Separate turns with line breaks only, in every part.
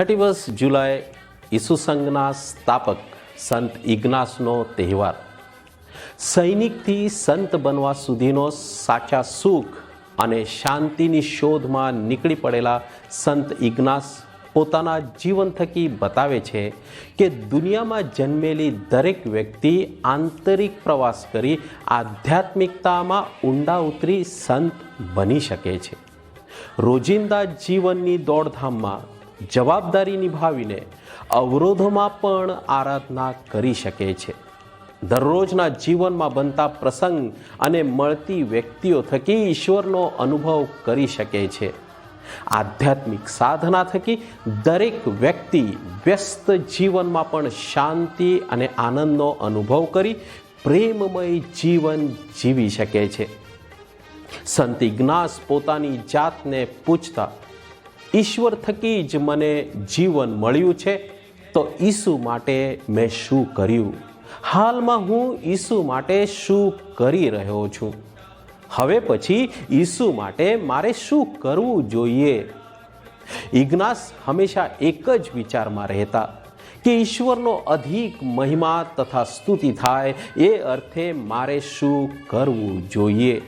Thirty first જુલાઈ ઈસુસંઘના સ્થાપક સંત ઇગ્નાસનો તહેવાર. સૈનિકથી સંત બનવા સુધીનો સાચા સુખ અને શાંતિની શોધમાં નીકળી પડેલા સંત ઇગ્નાસ પોતાના જીવન થકી બતાવે છે કે દુનિયામાં જન્મેલી દરેક વ્યક્તિ આંતરિક પ્રવાસ કરી આધ્યાત્મિકતામાં ઊંડા ઉતરી સંત બની શકે છે. રોજિંદા જીવનની દોડધામમાં જવાબદારી નિભાવીને અવરોધોમાં પણ આરાધના કરી શકે છે. દરરોજના જીવનમાં બનતા પ્રસંગ અને મળતી વ્યક્તિઓ થકી ઈશ્વરનો અનુભવ કરી શકે છે. આધ્યાત્મિક સાધના થકી દરેક વ્યક્તિ વ્યસ્ત જીવનમાં પણ શાંતિ અને આનંદનો અનુભવ કરી પ્રેમમય જીવન જીવી શકે છે. સંત ઇજ્ઞાસ પોતાની જાતને પૂછતા ઈશ્વર થકી જ મને જીવન મળ્યું છે, તો ઈસુ માટે મેં શું કર્યું? હાલમાં હું ઈસુ માટે શું કરી રહ્યો છું? હવે પછી ઈસુ માટે મારે શું કરવું જોઈએ? ઇગ્નાસ હંમેશા એક જ વિચારમાં રહેતા કે ઈશ્વરનો અધિક મહિમા તથા સ્તુતિ થાય એ અર્થે મારે શું કરવું જોઈએ?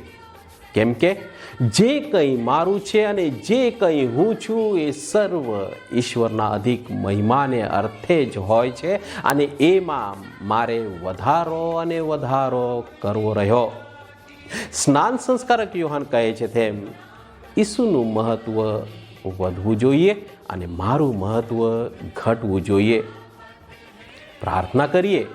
કેમ કે જે કંઈ મારું છે અને જે કંઈ હું છું એ સર્વ ઈશ્વરના અધિક મહિમાને અર્થે જ હોય છે અને એમાં મારે વધારો અને વધારો કરવો રહ્યો. સ્નાન સંસ્કારક યુહાન કહે છે તેમ, ઈસુનું મહત્ત્વ વધવું જોઈએ અને મારું મહત્ત્વ ઘટવું જોઈએ. પ્રાર્થના કરીએ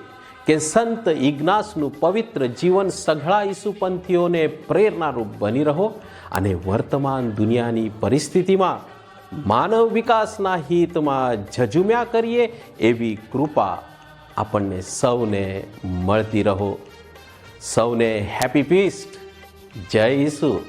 કે સંત ઇગ્નાસનું પવિત્ર જીવન સઘળા ઈસુપંથીઓને પ્રેરણારૂપ બની રહો અને વર્તમાન દુનિયાની પરિસ્થિતિમાં માનવ વિકાસના હિતમાં ઝઝુમ્યા કરીએ એવી કૃપા આપણને સૌને મળતી રહો. સૌને હેપી પીસ્ટ જય ઈસુ.